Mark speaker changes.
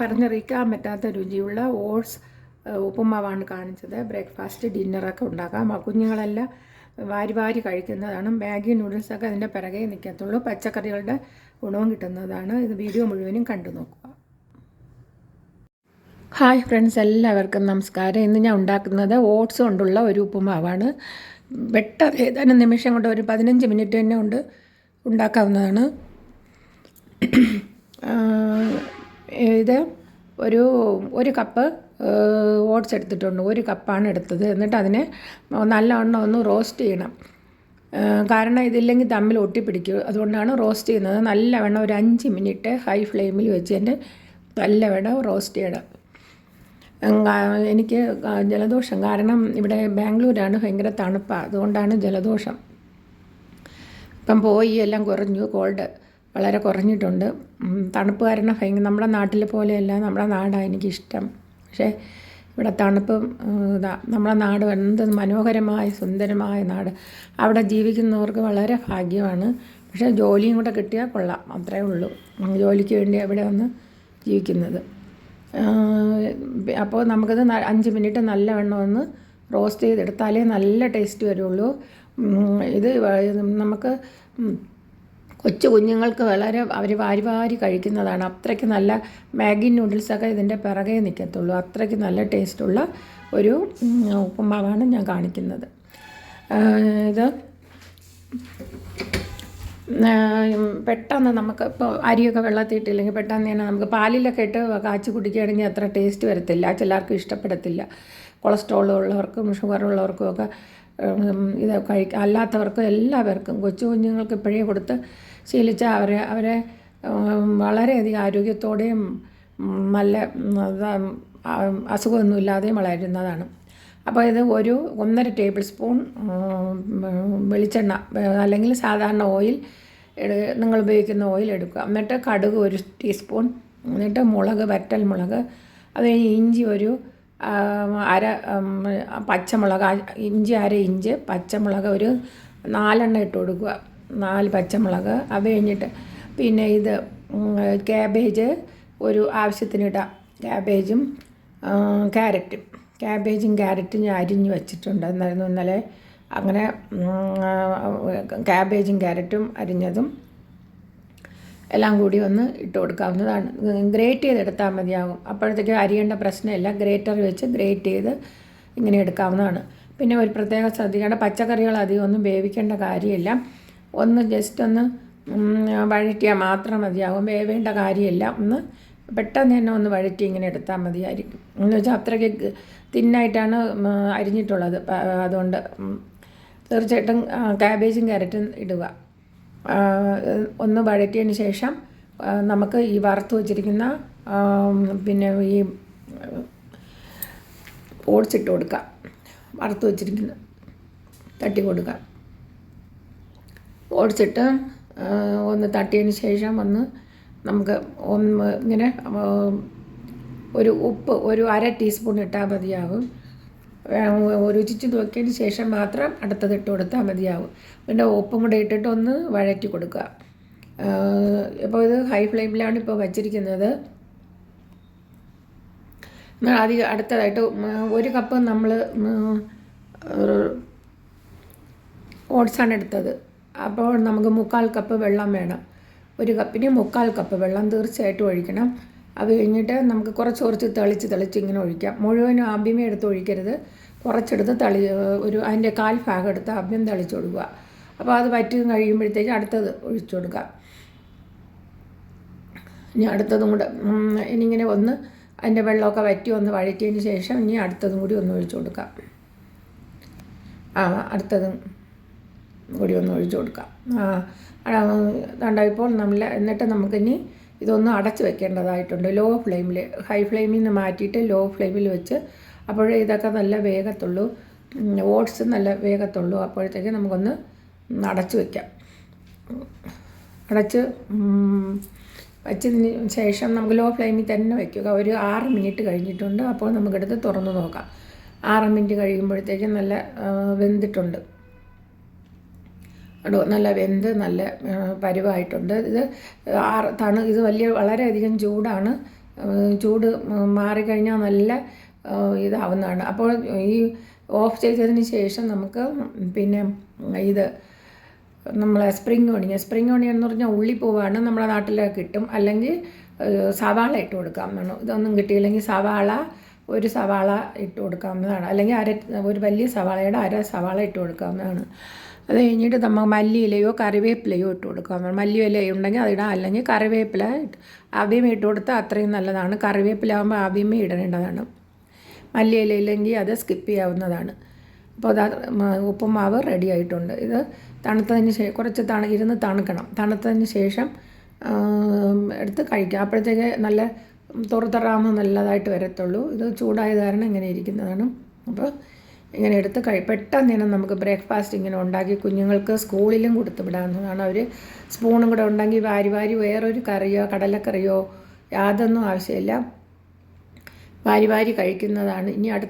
Speaker 1: പറഞ്ഞറിയിക്കാൻ പറ്റാത്ത രുചിയുള്ള ഓട്സ് ഉപ്പുമാവാണ് കാണിച്ചത്. ബ്രേക്ക്ഫാസ്റ്റ് ഡിന്നറൊക്കെ ഉണ്ടാക്കാം. കുഞ്ഞുങ്ങളെല്ലാം വാരി വാരി കഴിക്കുന്നതാണ്. മാഗി നൂഡിൽസൊക്കെ അതിന്റെ പിറകെ നിൽക്കത്തുള്ളൂ. പച്ചക്കറികളുടെ ഗുണവും കിട്ടുന്നതാണ്. ഇത് വീഡിയോ മുഴുവനും കണ്ടു നോക്കുക. ഹായ് ഫ്രണ്ട്സ് എല്ലാവർക്കും നമസ്കാരം. ഇന്ന് ഞാൻ ഉണ്ടാക്കുന്നത് ഓട്സ് കൊണ്ടുള്ള ഒരു ഉപ്പുമാവാണ്. പെട്ടെന്ന് ഏതാനും നിമിഷം കൊണ്ട് ഒരു പതിനഞ്ച് മിനിറ്റ് തന്നെ കൊണ്ട് ഉണ്ടാക്കാവുന്നതാണ്. ഇത് ഒരു ഒരു കപ്പ് ഓട്സ് എടുത്തിട്ടുണ്ട്. ഒരു കപ്പാണ് എടുത്തത്. എന്നിട്ട് അതിനെ നല്ലവണ്ണം ഒന്ന് റോസ്റ്റ് ചെയ്യണം. കാരണം ഇതില്ലെങ്കിൽ തമ്മിൽ ഒട്ടിപ്പിടിക്കും. അതുകൊണ്ടാണ് റോസ്റ്റ് ചെയ്യുന്നത്. നല്ലവണ്ണം ഒരു അഞ്ച് മിനിറ്റ് ഹൈ ഫ്ലെയിമിൽ വെച്ച് എന്റെ നല്ലവണ്ണം റോസ്റ്റ് ചെയ്യണം. എനിക്ക് ജലദോഷം. കാരണം ഇവിടെ ബാംഗ്ലൂരാണ് ഭയങ്കര തണുപ്പാണ് അതുകൊണ്ടാണ് ജലദോഷം. ഇപ്പം പോയി എല്ലാം കുറഞ്ഞു കോൾഡ്. വളരെ കുറഞ്ഞിട്ടുണ്ട്. തണുപ്പ് കാരണം ഭയങ്കര നമ്മുടെ നാട്ടിലെ പോലെയല്ല നമ്മുടെ നാടാണ് എനിക്കിഷ്ടം. പക്ഷേ ഇവിടെ തണുപ്പും നമ്മുടെ നാട് എന്ത് മനോഹരമായ സുന്ദരമായ നാട്. അവിടെ ജീവിക്കുന്നവർക്ക് വളരെ ഭാഗ്യമാണ്. പക്ഷേ ജോലിയും കൂടെ കിട്ടിയാൽ കൊള്ളാം അത്രേ ഉള്ളൂ. ജോലിക്ക് വേണ്ടി അവിടെ വന്ന് ജീവിക്കുന്നത്? അപ്പോൾ നമുക്കത് അഞ്ച് മിനിറ്റ് നല്ലവണ്ണം ഒന്ന് റോസ്റ്റ് ചെയ്തെടുത്താലേ നല്ല ടേസ്റ്റ് വരുള്ളൂ. ഇത് നമുക്ക് കൊച്ചു കുഞ്ഞുങ്ങൾക്ക് വളരെ അവർ വാരി വാരി കഴിക്കുന്നതാണ്. അത്രയ്ക്ക് നല്ല മാഗി നൂഡിൽസൊക്കെ ഇതിന്റെ പിറകെ നിൽക്കത്തുള്ളൂ അത്രയ്ക്ക് നല്ല ടേസ്റ്റുള്ള ഒരു ഉപ്പുമാവാണ് ഞാൻ കാണിക്കുന്നത്. ഇത് പെട്ടെന്ന് നമുക്ക് ഇപ്പോൾ അരിയൊക്കെ വെള്ളത്തിയിട്ടില്ലെങ്കിൽ പെട്ടെന്ന് തന്നെ നമുക്ക് പാലിലൊക്കെ ഇട്ട് കാച്ചി കുടിക്കുകയാണെങ്കിൽ അത്ര ടേസ്റ്റ് വരത്തില്ല. ചിലർക്കും ഇഷ്ടപ്പെടത്തില്ല. കൊളസ്ട്രോൾ ഉള്ളവർക്കും ഷുഗർ ഉള്ളവർക്കും ഒക്കെ ഇത് കഴിക്കുക അല്ലാത്തവർക്കും എല്ലാവർക്കും കൊച്ചു കുഞ്ഞുങ്ങൾക്ക് ഇപ്പോഴേ കൊടുത്ത് ശീലിച്ചാൽ അവരെ അവരെ വളരെയധികം ആരോഗ്യത്തോടെയും നല്ല അസുഖമൊന്നുമില്ലാതെയും വളരുന്നതാണ്. അപ്പോൾ ഇത് ഒരു ഒന്നര ടേബിൾ സ്പൂൺ വെളിച്ചെണ്ണ അല്ലെങ്കിൽ സാധാരണ ഓയിൽ നിങ്ങൾ ഉപയോഗിക്കുന്ന ഓയിൽ എടുക്കുക. എന്നിട്ട് കടുക് ഒരു ടീസ്പൂൺ എന്നിട്ട് മുളക് വറ്റൽ മുളക് അത് ഇഞ്ചി ഒരു അര പച്ചമുളക് ഇഞ്ചി അര ഇഞ്ച് പച്ചമുളക് ഒരു നാലെണ്ണം ഇട്ട് കൊടുക്കുക. നാല് പച്ചമുളക്. അത് കഴിഞ്ഞിട്ട് പിന്നെ ഇത് ക്യാബേജ് ഒരു ആവശ്യത്തിന് ഇടാം. ക്യാബേജും ക്യാരറ്റും. ക്യാബേജും ക്യാരറ്റും ഞാൻ അരിഞ്ഞ് വെച്ചിട്ടുണ്ട്. എന്നായിരുന്നു ഇന്നലെ. അങ്ങനെ ക്യാബേജും ക്യാരറ്റും അരിഞ്ഞതും എല്ലാം കൂടി ഒന്ന് ഇട്ട് കൊടുക്കാവുന്നതാണ്. ഗ്രേറ്റ് ചെയ്തെടുത്താൽ മതിയാകും അപ്പോഴത്തേക്ക് അരിയേണ്ട പ്രശ്നമില്ല. ഗ്രേറ്റർ വെച്ച് ഗ്രേറ്റ് ചെയ്ത് ഇങ്ങനെ എടുക്കാവുന്നതാണ്. പിന്നെ ഒരു പ്രത്യേക ശ്രദ്ധിക്കേണ്ട പച്ചക്കറികൾ അധികം ഒന്നും വേവിക്കേണ്ട കാര്യമില്ല. ഒന്ന് ജസ്റ്റ് ഒന്ന് വഴറ്റിയാൽ മാത്രം മതിയാകും വേവേണ്ട കാര്യമില്ല. ഒന്ന് പെട്ടെന്ന് തന്നെ ഒന്ന് വഴറ്റി ഇങ്ങനെ എടുത്താൽ മതിയായിരിക്കും. എന്ന് വെച്ചാൽ അത്രയ്ക്ക് തിന്നായിട്ടാണ് അരിഞ്ഞിട്ടുള്ളത്. അതുകൊണ്ട് തീർച്ചയായിട്ടും ക്യാബേജും ക്യാരറ്റും ഇടുക. ഒന്ന് വഴറ്റിയതിന് ശേഷം നമുക്ക് ഈ വറുത്ത് വച്ചിരിക്കുന്ന പിന്നെ ഈ ഓട്സ് ഇട്ട് കൊടുക്കുക വറുത്ത് വച്ചിരിക്കുന്ന തട്ടി കൊടുക്കുക ഓട്സ് ഇട്ട് ഒന്ന് തട്ടിയതിന് ശേഷം ഒന്ന് നമുക്ക് ഒന്ന് ഇങ്ങനെ ഒരു ഉപ്പ് ഒരു അര ടീസ്പൂൺ ഇട്ടാൽ മതിയാകും. രുചിച്ച് നോക്കിയതിന് ശേഷം മാത്രം അടുത്തത് ഇട്ട് കൊടുത്താൽ മതിയാവും. പിന്നെ ഉപ്പും കൂടെ ഇട്ടിട്ട് ഒന്ന് വഴറ്റി കൊടുക്കുക. ഇപ്പോൾ ഇത് ഹൈ ഫ്ലെയിമിലാണ് ഇപ്പോൾ വച്ചിരിക്കുന്നത്. അധികം അടുത്തതായിട്ട് ഒരു കപ്പ് നമ്മൾ ഓട്സാണ് എടുത്തത്. അപ്പോൾ നമുക്ക് മുക്കാൽ കപ്പ് വെള്ളം വേണം. ഒരു കപ്പിന് മുക്കാൽ കപ്പ് വെള്ളം തീർച്ചയായിട്ടും ഒഴിക്കണം. അത് കഴിഞ്ഞിട്ട് നമുക്ക് കുറച്ച് കുറച്ച് തളിച്ച് തളിച്ച് ഇങ്ങനെ ഒഴിക്കാം. മുഴുവനും ആഭ്യമേ എടുത്ത് ഒഴിക്കരുത്. കുറച്ചെടുത്ത് തളി ഒരു അതിന്റെ കാൽ ഭാഗം എടുത്ത് ആഭ്യം തളിച്ച് കൊടുക്കുക. അപ്പോൾ അത് വറ്റി കഴിയുമ്പോഴത്തേക്ക് അടുത്തത് ഒഴിച്ചു കൊടുക്കാം. ഇനി അടുത്തതും കൂടെ ഇനിയിങ്ങനെ ഒന്ന് അതിന്റെ വെള്ളമൊക്കെ വറ്റി ഒന്ന് വഴറ്റിയതിന് ശേഷം ഇനി അടുത്തതും കൂടി ഒന്ന് ഒഴിച്ചു കൊടുക്കാം. ആ അടുത്തതും കൂടി ഒന്ന് ഒഴിച്ചു കൊടുക്കാം. ആ ഇപ്പോൾ നമ്മൾ എന്നിട്ട് നമുക്കിനി ഇതൊന്ന് അടച്ചു വെക്കേണ്ടതായിട്ടുണ്ട്. ലോ ഫ്ലെയിമിൽ ഹൈ ഫ്ലെയിമിൽ നിന്ന് മാറ്റിയിട്ട് ലോ ഫ്ലെയിമിൽ വെച്ച് അപ്പോഴേ ഇതൊക്കെ നല്ല വേഗത്തുള്ളൂ. ഓട്സ് നല്ല വേഗത്തുള്ളൂ. അപ്പോഴത്തേക്ക് നമുക്കൊന്ന് അടച്ചു വയ്ക്കാം അടച്ച് വച്ചതിന് ശേഷം നമുക്ക് ലോ ഫ്ലെയിമിൽ തന്നെ വയ്ക്കുക ഒരു ആറ് മിനിറ്റ് കഴിഞ്ഞിട്ടുണ്ട്. അപ്പോൾ നമുക്കെടുത്ത് തുറന്ന് നോക്കാം. ആറ് മിനിറ്റ് കഴിയുമ്പോഴത്തേക്കും നല്ല വെന്തിട്ടുണ്ട്. നല്ല വെന്ത് നല്ല പരുവായിട്ടുണ്ട്. ഇത് ആ തണു ഇത് വലിയ വളരെയധികം ചൂടാണ്. ചൂട് മാറിക്കഴിഞ്ഞാൽ നല്ല ഇതാവുന്നതാണ്. അപ്പോൾ ഈ ഓഫ് ചെയ്തതിന് ശേഷം നമുക്ക് പിന്നെ ഇത് നമ്മൾ സ്പ്രിംഗ് ഓണിയ സ്പ്രിംഗ് ഓണിയ എന്ന് പറഞ്ഞാൽ ഉള്ളിപ്പൂവാണ് നമ്മുടെ നാട്ടിലൊക്കെ കിട്ടും. അല്ലെങ്കിൽ സവാള ഇട്ട് കൊടുക്കാവുന്നതാണ് ഇതൊന്നും കിട്ടിയില്ലെങ്കിൽ സവാള ഒരു സവാള ഇട്ട് കൊടുക്കാവുന്നതാണ്. അല്ലെങ്കിൽ അര ഒരു വലിയ സവാളയുടെ അര സവാള ഇട്ട് കൊടുക്കാവുന്നതാണ്. അത് കഴിഞ്ഞിട്ട് നമ്മൾ മല്ലിയിലയോ കറിവേപ്പിലയോ ഇട്ട് കൊടുക്കാവുന്നതാണ് മല്ലിയില ഉണ്ടെങ്കിൽ അതിടാം അല്ലെങ്കിൽ കറിവേപ്പില ആദ്യമേ ഇട്ട് കൊടുത്താൽ അത്രയും നല്ലതാണ്. കറിവേപ്പില ആകുമ്പോൾ ആദ്യമേ ഇടേണ്ടതാണ്. മല്ലിയില ഇല്ലെങ്കിൽ അത് സ്കിപ്പ് ചെയ്യാവുന്നതാണ്. അപ്പോൾ അത് ഉപ്പുമാവ് റെഡി ആയിട്ടുണ്ട്. ഇത് തണുത്തതിന് ശേഷം കുറച്ച് തണു ഇരുന്ന് തണുക്കണം. തണുത്തതിന് ശേഷം എടുത്ത് കഴിക്കാം. അപ്പോഴത്തേക്ക് നല്ല തുറത്തറാവുന്ന നല്ലതായിട്ട് വരത്തുള്ളൂ. ഇത് ചൂടായ കാരണം ഇങ്ങനെ ഇരിക്കുന്നതാണ്. അപ്പോൾ ഇങ്ങനെ എടുത്ത് കഴി പെട്ടെന്ന് തന്നെ നമുക്ക് ബ്രേക്ക്ഫാസ്റ്റ് ഇങ്ങനെ ഉണ്ടാക്കി കുഞ്ഞുങ്ങൾക്ക് സ്കൂളിലും കൊടുത്തു വിടാവുന്നതാണ്. അവർ സ്പൂണും കൂടെ ഉണ്ടെങ്കിൽ വാരി വാരി വേറൊരു കറിയോ കടലക്കറിയോ യാതൊന്നും ആവശ്യമില്ല. വാരി വാരി കഴിക്കുന്നതാണ്. ഇനി അടുത്ത